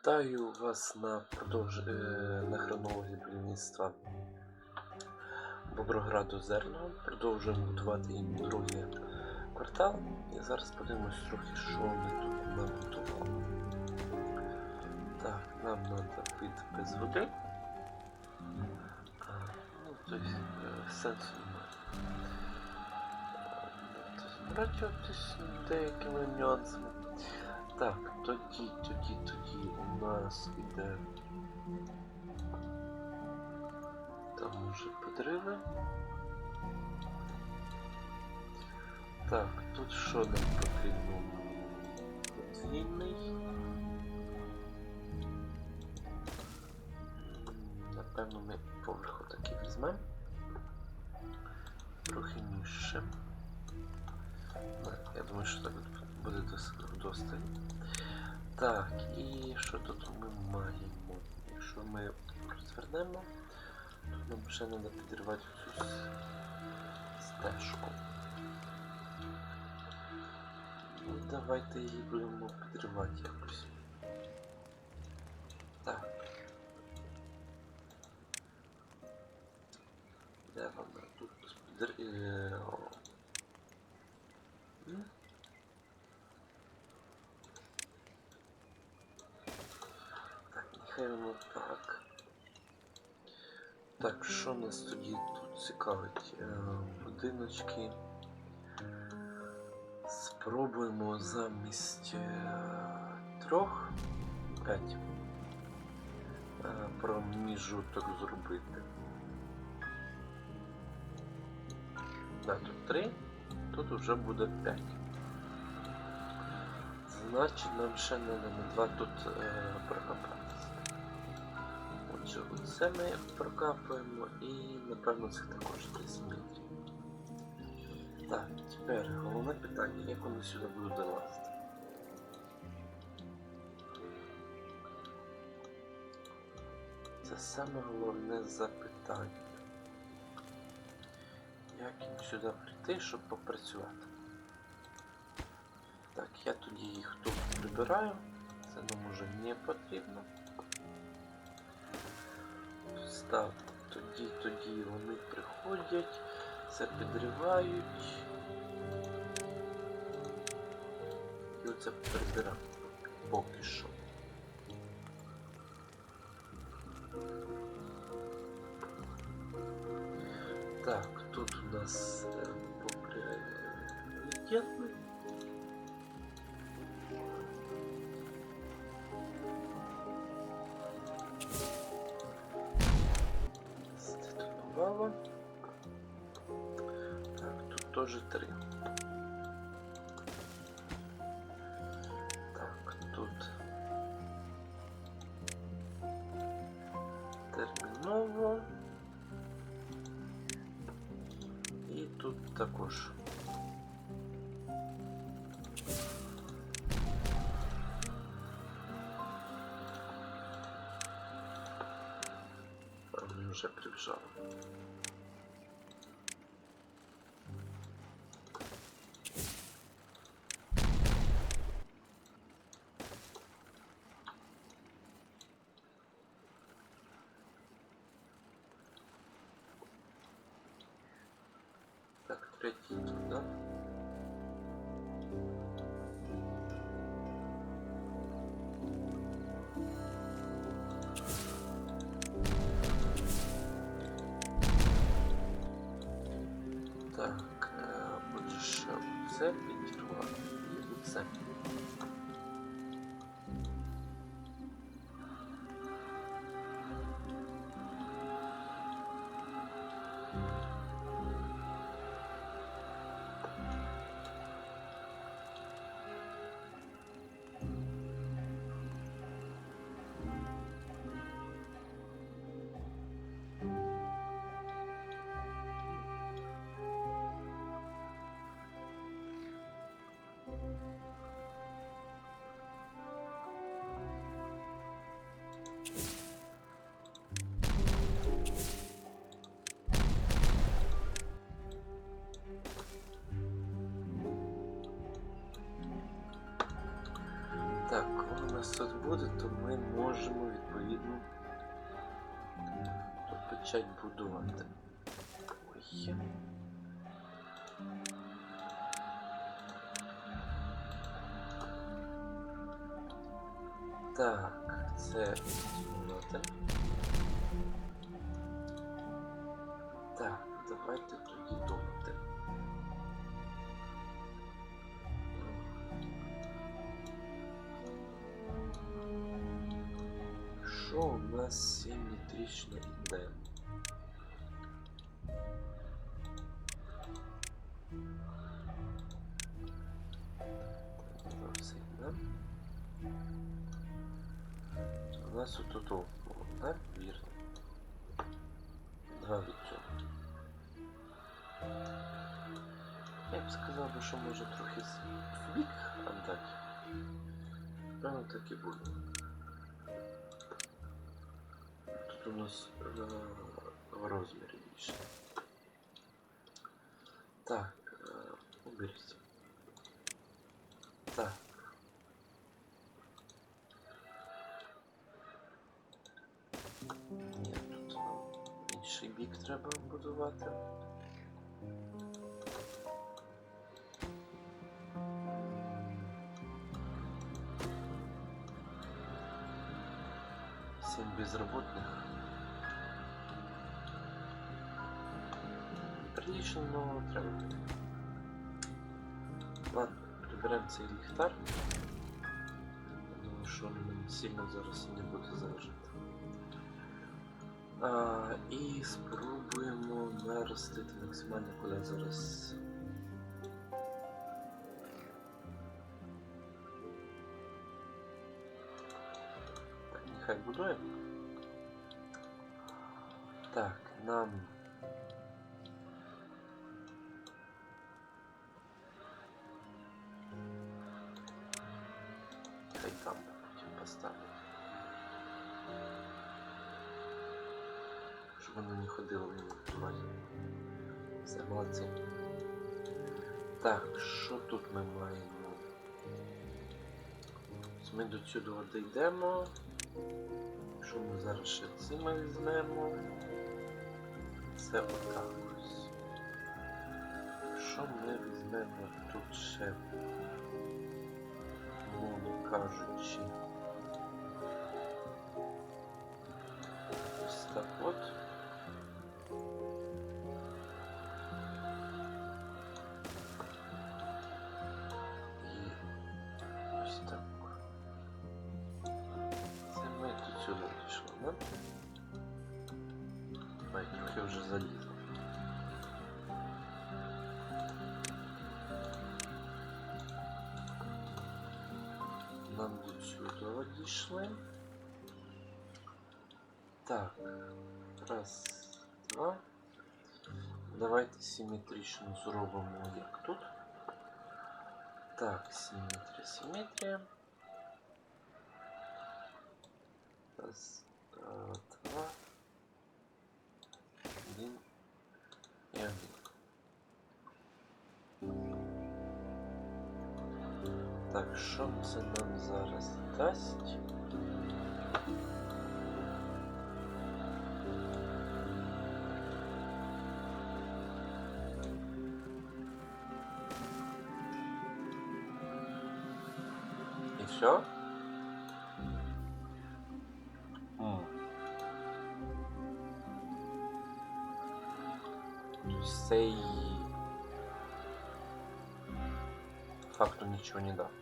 Вітаю вас на продовж... е, на хронології будівництва Боброграду Зерного. Продовжуємо будувати їм другий квартал. І зараз подивимось трохи, що ми тут набудували. Так, нам треба вид без води. Ну, тобто е, сенсу немає. Тобто, Збирачуватись деякими нюансами. Так, тоді, тоді, тоді у нас іде. Там уже підриви. Так, тут що нам потрібно? Подвійний. Напевно, ми поверху таки візьмемо. Трохи ніжче. Так, Я думаю, що так буде дос- вдосталь. Так, і що тут ми маємо? Якщо ми розвернемо, то нам ще треба підривати цю стежку. Давайте її будемо підривати якось. Так, що нас тоді тут цікавить? Е, будиночки. Спробуємо замість е, трьох п'ять е, проміжуток зробити. Да, тут три, тут вже буде п'ять. Значить, нам ще треба два тут е, Отже, оце ми прокапуємо і напевно це також десь міді. Так, тепер головне питання, як вони сюди будуть долазити. Це саме головне запитання. Як їм сюди прийти, щоб попрацювати? Так, я тоді їх тут прибираю. Це нам уже не потрібно. Став. Тоді, тоді вони приходять, це підривають. І оце прибираємо. Поки що. Так, тут тоже три. Так, тут терміново. І тут також. А вони вже прибіжали. Почати будувати. Ой. Так, це кімната. Так, давайте тоді думати. Що у нас симметрично йде? нас отут було, так? Вірно. Два від цього. Я б сказав, би, що може трохи з- в бік атаки. Певно так і буде. Тут у нас е, в розмірі більше. Так, е, Інший бік треба будувати. Семь безработных. Прилично, но треба. Ладно, приберемо цей ліхтар. Думаю, що він сильно зараз не буде заважати. А, і спробуємо наростити максимально, коли зараз. Так, нехай будує. Так, нам. Щоб воно не ходило в інвентарі. Все, молодці. Так, що тут ми маємо? Ми до цього дійдемо. Що ми зараз ще цими візьмемо? Це отак ось. Що ми візьмемо тут ще? Мовно кажучи. трохи вже залізло. Нам до цього дійшли. Так, раз, два. Давайте симметрично зробимо як тут. Так, симметрія, симметрія. Раз, Так, що це нам зараз дасть? І все? Цей факту нічого не дав.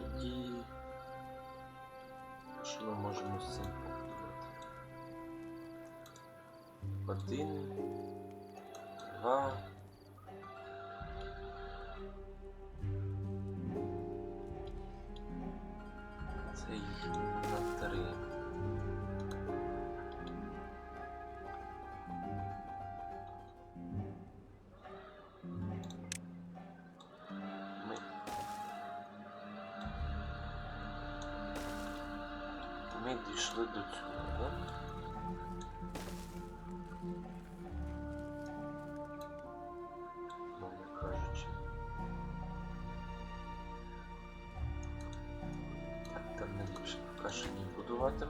Тоді. Що ми можемо з цим побудувати? Один, два. Це їх що не будувати.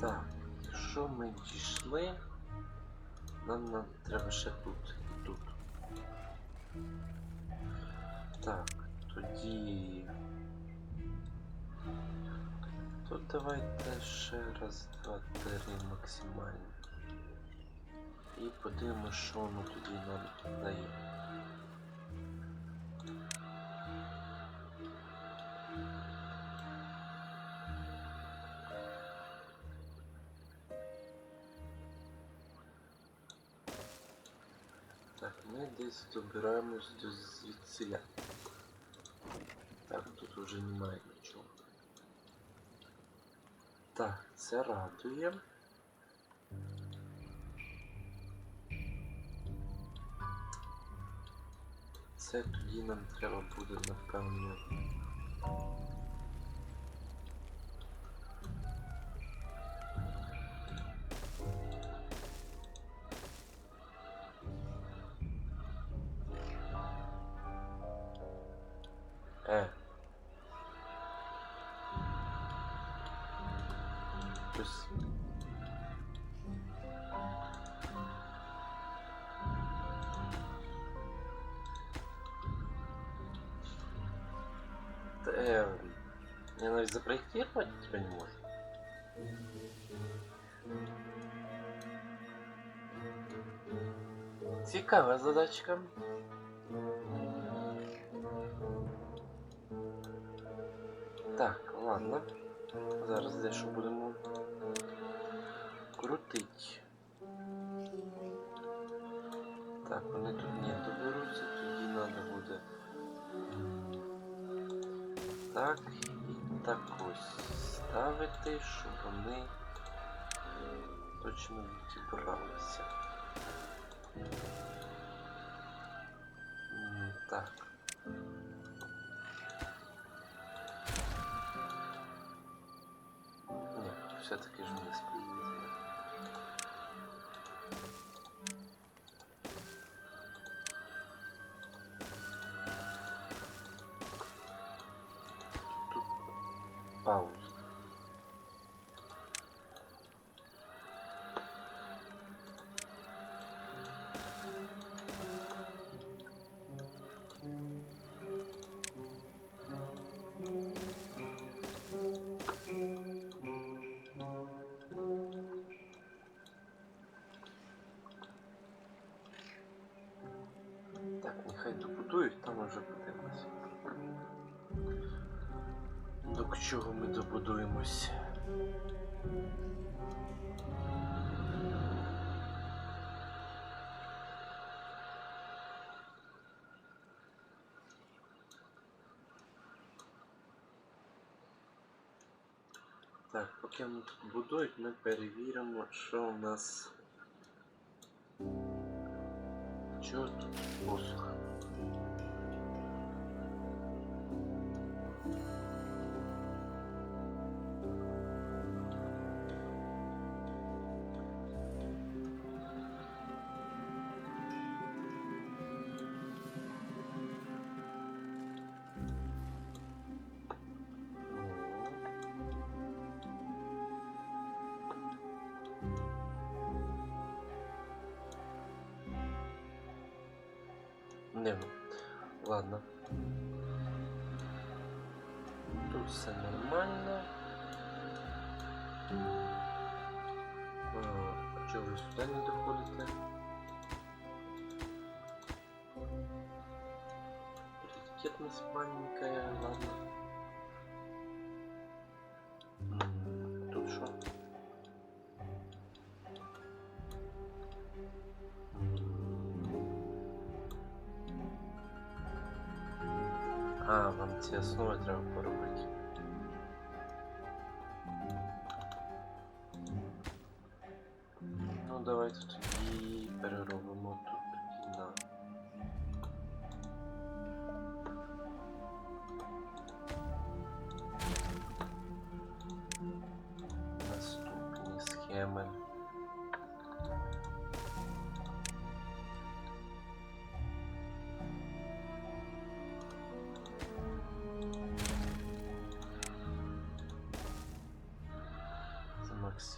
Так, якщо ми дійшли, нам, нам треба ще тут і тут. Так, тоді. Тут давайте ще раз, два, три максимально. І подивимося, що воно тоді нам дає. Десь добираємось до звідсіля. Так, тут вже немає нічого. Так, це радує. Це тоді нам треба буде, напевно. Запроектировать можу. Цікава задачка. Так, ладно. Зараз дещо будемо крутить. Ставити, щоб вони точно відібралися. Так. Ні, все-таки ж не спільні. Так, нехай добудують, там уже подивимось. До чого ми добудуємось? Так, поки вони тут будують, ми перевіримо, що у нас. tişört, bozuk. Не, ну, ладно. Тут все нормально. А, чого ви сюди не доходите? Ракетна маленькая, ладно. Ці основи треба поробити.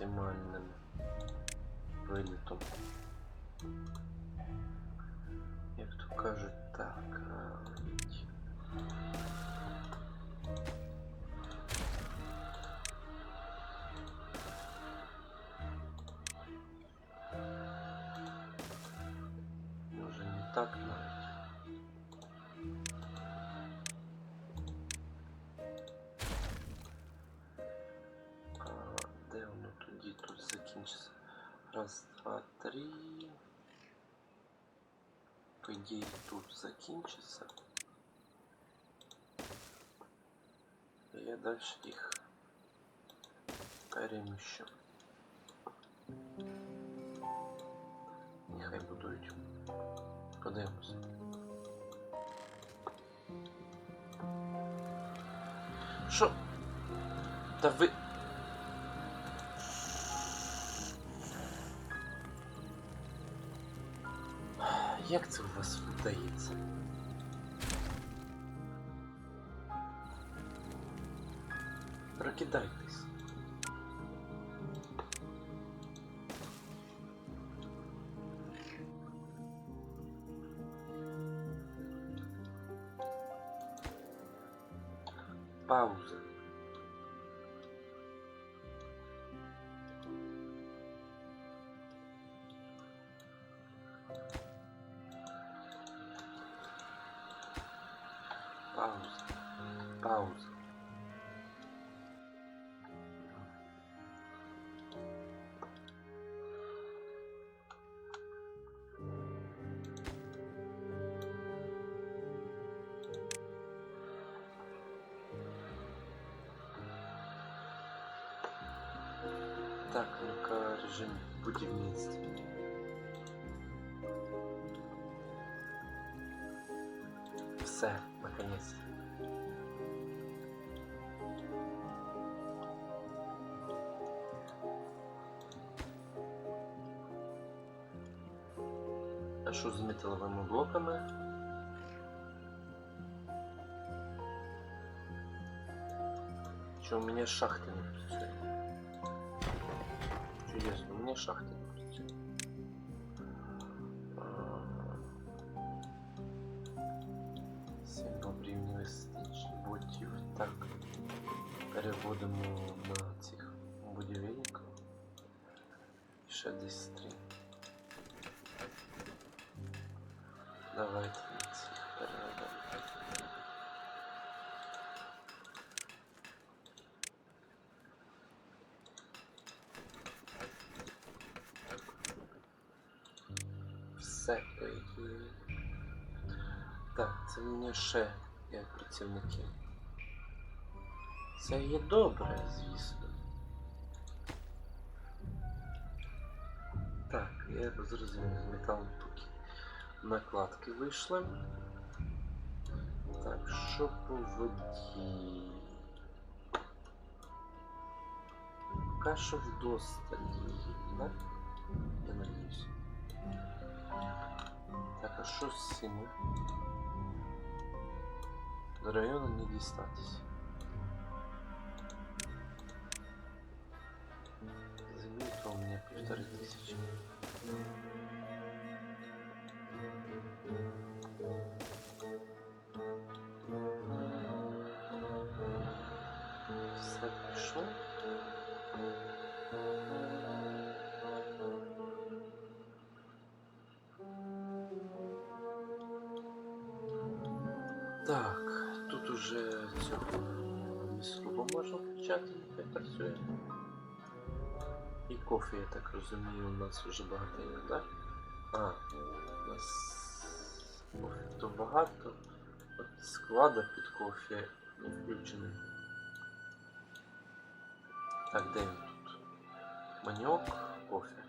Максимальним вилітом. тут закінчиться? Раз, два, три. По ідеї тут закінчиться. І я далі їх переміщу. Нехай будують. Подивимося. Що? Та ви. Як це у вас вдається? Прокидайтесь. Так, ну-ка, режим будівництва. Все, наконец. А що з металовими блоками? Что, у меня шахты не працюють? Чудесно, у меня шахты не працюють. А, Сім бобрів не вистачить, ботів. Так. Переводимо на цих будівельників. Ще десь три. Давайте на цих переведемо. Це мені ще як працівники. Це є добре, звісно. Так, я зрозумів, металом поки накладки вийшли. Так, що по воді? Поки що вдосталь так? Я надіюсь. Так, а що з цими? До района не дістатись. Забилка у меня півтори тисячі. І кофе, я так розумію, у нас вже багатенько, так? А, у нас кофе то багато. От склада під кофе не включений. Так, де він тут? Маньок, кофе.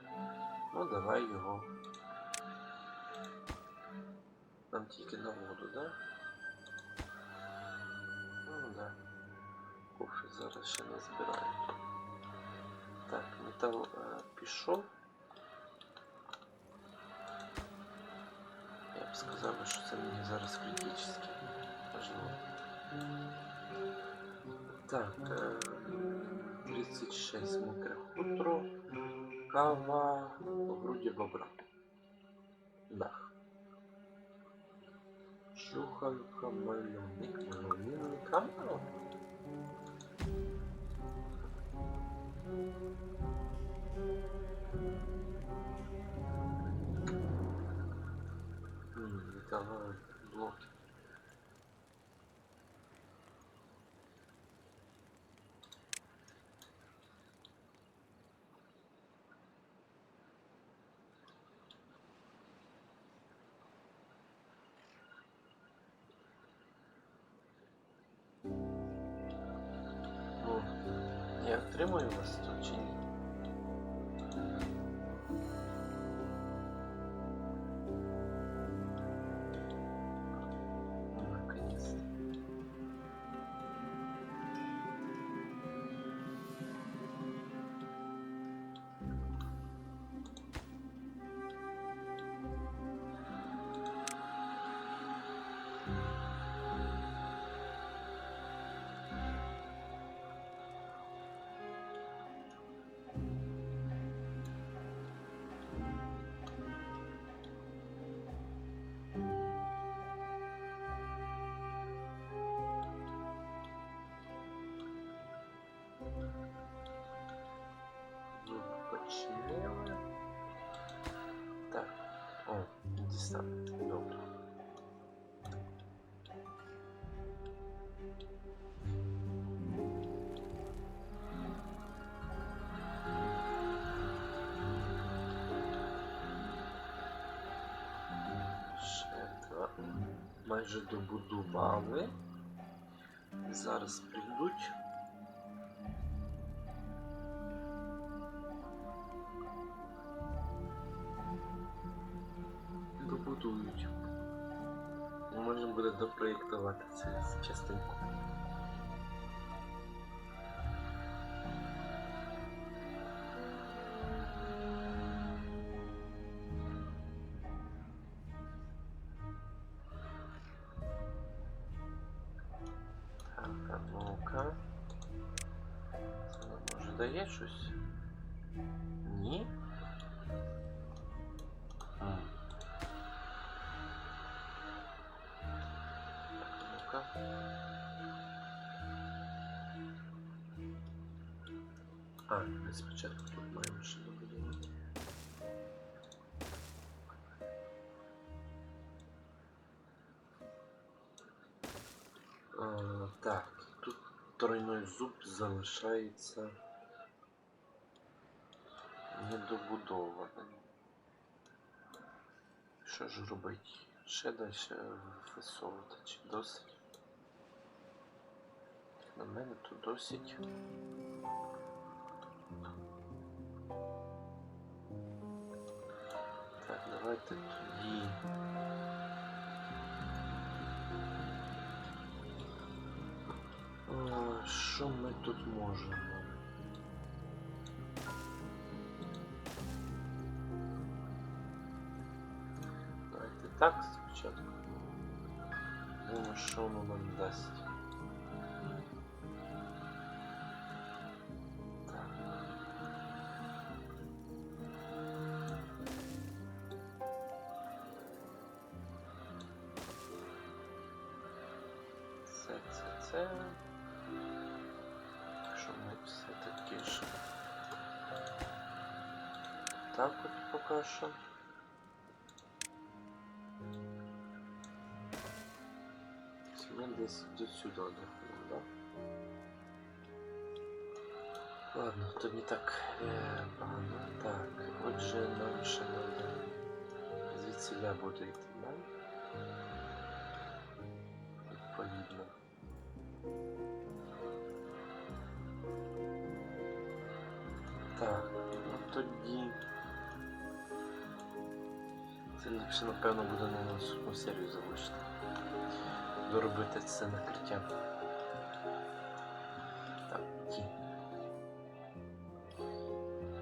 Ну, давай його. Нам тільки на воду, да? Ну да. Кофе зараз ще не збирають. Так, метал е, пішов. Я б сказав, що це мені зараз критично важливо. Так, е, 36 мокре хутро, кава, груді бобра. Дах. Чуханка, мальовник, мальовник, камера. Hmm, tamam. Blok 我有四十七。Дістав. Добре. Ще два. Майже добудували. Зараз прийдуть. допроєктувати цю частинку. Так, а ну-ка. Це нам може дає щось? Ні? Так, а. Ми спочатку тут маємо ще добудувати. Так, тут тройной зуб залишається недобудованим. Що ж робити? Ще далі висовувати чи досить? На мене то досить. Так, давайте тоді. А, Що ми тут можемо? Давайте так спочатку. Думаю, що воно нам дасть. Ми десь до сюди доходимо, да? Ладно, то не так е, погано. Так, отже, нам ще треба звідсіля буде йти, да? Відповідно. Так, ну тоді. Це ліпше, напевно, буде на наступну серію залишити. Доробити це накриття. Так, ті.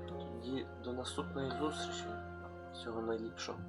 тоді до наступної зустрічі. Всього найліпшого.